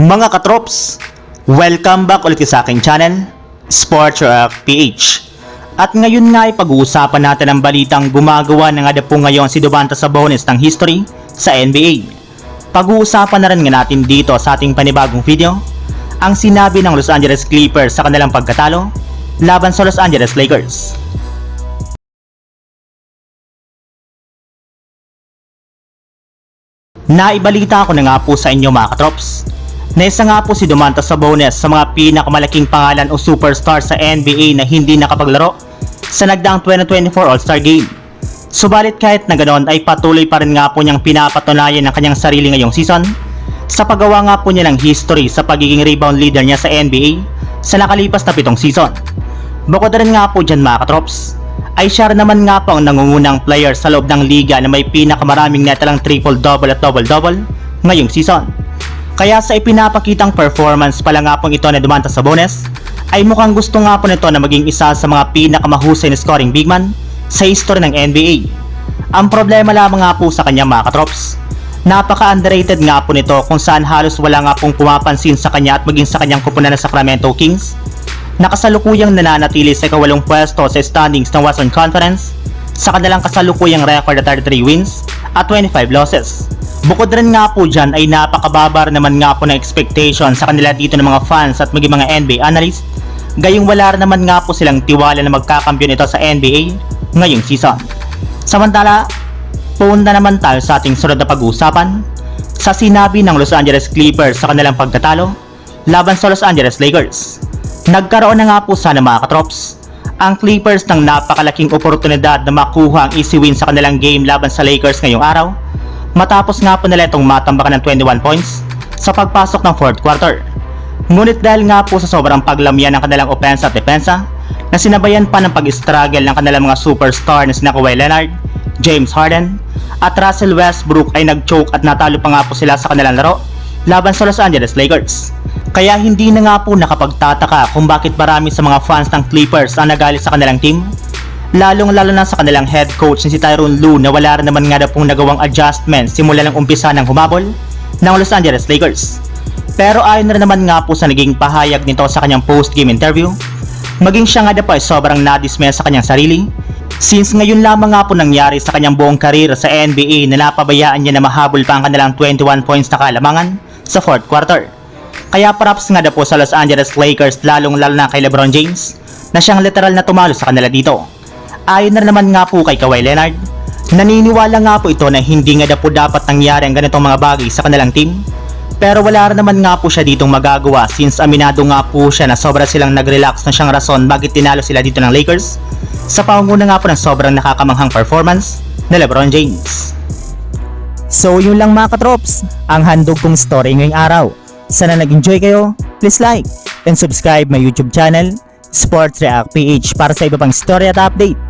Mga katrops, welcome back ulit sa aking channel, Sports Rock PH. At ngayon nga ay pag-uusapan natin ang balitang gumagawa ng adapo ngayon si Domantas Sabonis ng history sa NBA. Pag-uusapan na rin nga natin dito sa ating panibagong video, ang sinabi ng Los Angeles Clippers sa kanilang pagkatalo laban sa Los Angeles Lakers. Naibalita ko na nga po sa inyo mga katrops na isa nga po si Domantas Sabonis sa mga pinakamalaking pangalan o superstar sa NBA na hindi nakapaglaro sa nagdaang 2024 All-Star Game. Subalit kahit na ganoon ay patuloy pa rin nga po niyang pinapatunayan ng kanyang sarili ngayong season sa paggawa nga po niya ng history sa pagiging rebound leader niya sa NBA sa nakalipas na pitong season. Bukod rin nga po dyan mga katrops, ay siya naman nga po ang nangungunang player sa loob ng liga na may pinakamaraming netalang triple-double at double-double ngayong season. Kaya sa ipinapakitang performance pala nga pong ito na Domantas Sabonis, ay mukhang gusto nga po nito na maging isa sa mga pinakamahusay na scoring big man sa history ng NBA. Ang problema lamang nga po sa kanya mga katrops, napaka-underrated nga po nito kung saan halos wala nga pong pumapansin sa kanya at maging sa kanyang kupunan na Sacramento Kings nakasalukuyang nananatili sa ikawalong pwesto sa standings ng Western Conference sa kanilang kasalukuyang record at 33 wins at 25 losses. Bukod rin nga po dyan ay napakababar naman nga po ng expectation sa kanila dito ng mga fans at maging mga NBA analyst gayong wala rin naman nga po silang tiwala na magkakampiyon ito sa NBA ngayong season. Samantala, punta naman tayo sa ating sunod na pag-uusapan sa sinabi ng Los Angeles Clippers sa kanilang pagkatalo laban sa Los Angeles Lakers. Nagkaroon na nga po sana mga katrops ang Clippers ng napakalaking oportunidad na makuha ang easy win sa kanilang game laban sa Lakers ngayong araw matapos nga po nila itong matambakan ng 21 points sa pagpasok ng 4th quarter. Ngunit dahil nga po sa sobrang paglamyan ng kanilang opensa at depensa na sinabayan pa ng pag-struggle ng kanilang mga superstar na sina Kawhi Leonard, James Harden at Russell Westbrook ay nag-choke at natalo pa nga po sila sa kanilang laro laban sa Los Angeles Lakers. Kaya hindi na nga po nakapagtataka kung bakit marami sa mga fans ng Clippers ang nagalit sa kanilang team. Lalong lalo na sa kanilang head coach na si Tyronn Lue na wala rin naman nga na pong nagawang adjustment simula ng umpisa ng humabol ng Los Angeles Lakers. Pero ayon na rin naman nga po sa naging pahayag nito sa kanyang post-game interview, maging siya nga na po ay sobrang nadismaya sa kanyang sarili Since ngayon lamang nga po nangyari sa kanyang buong karir sa NBA na napabayaan niya na mahabol pa ang kanilang 21 points na kalamangan sa 4th quarter. Kaya props nga na po sa Los Angeles Lakers lalong lalo na kay Lebron James na siyang literal na tumalo sa kanila dito. Ayon na naman nga po kay Kawhi Leonard, naniniwala nga po ito na hindi nga na po dapat nangyari ang ganitong mga bagay sa kanilang team. Pero wala rin naman nga po siya ditong magagawa since aminado nga po siya na sobra silang nag-relax na siyang rason bakit tinalo sila dito ng Lakers sa pangunguna nga po ng sobrang nakakamanghang performance ni Lebron James. So yun lang mga katrops, ang handog kong story ngayong araw. Sana nag-enjoy kayo, please like and subscribe my YouTube channel, Sports React PH para sa iba pang story at update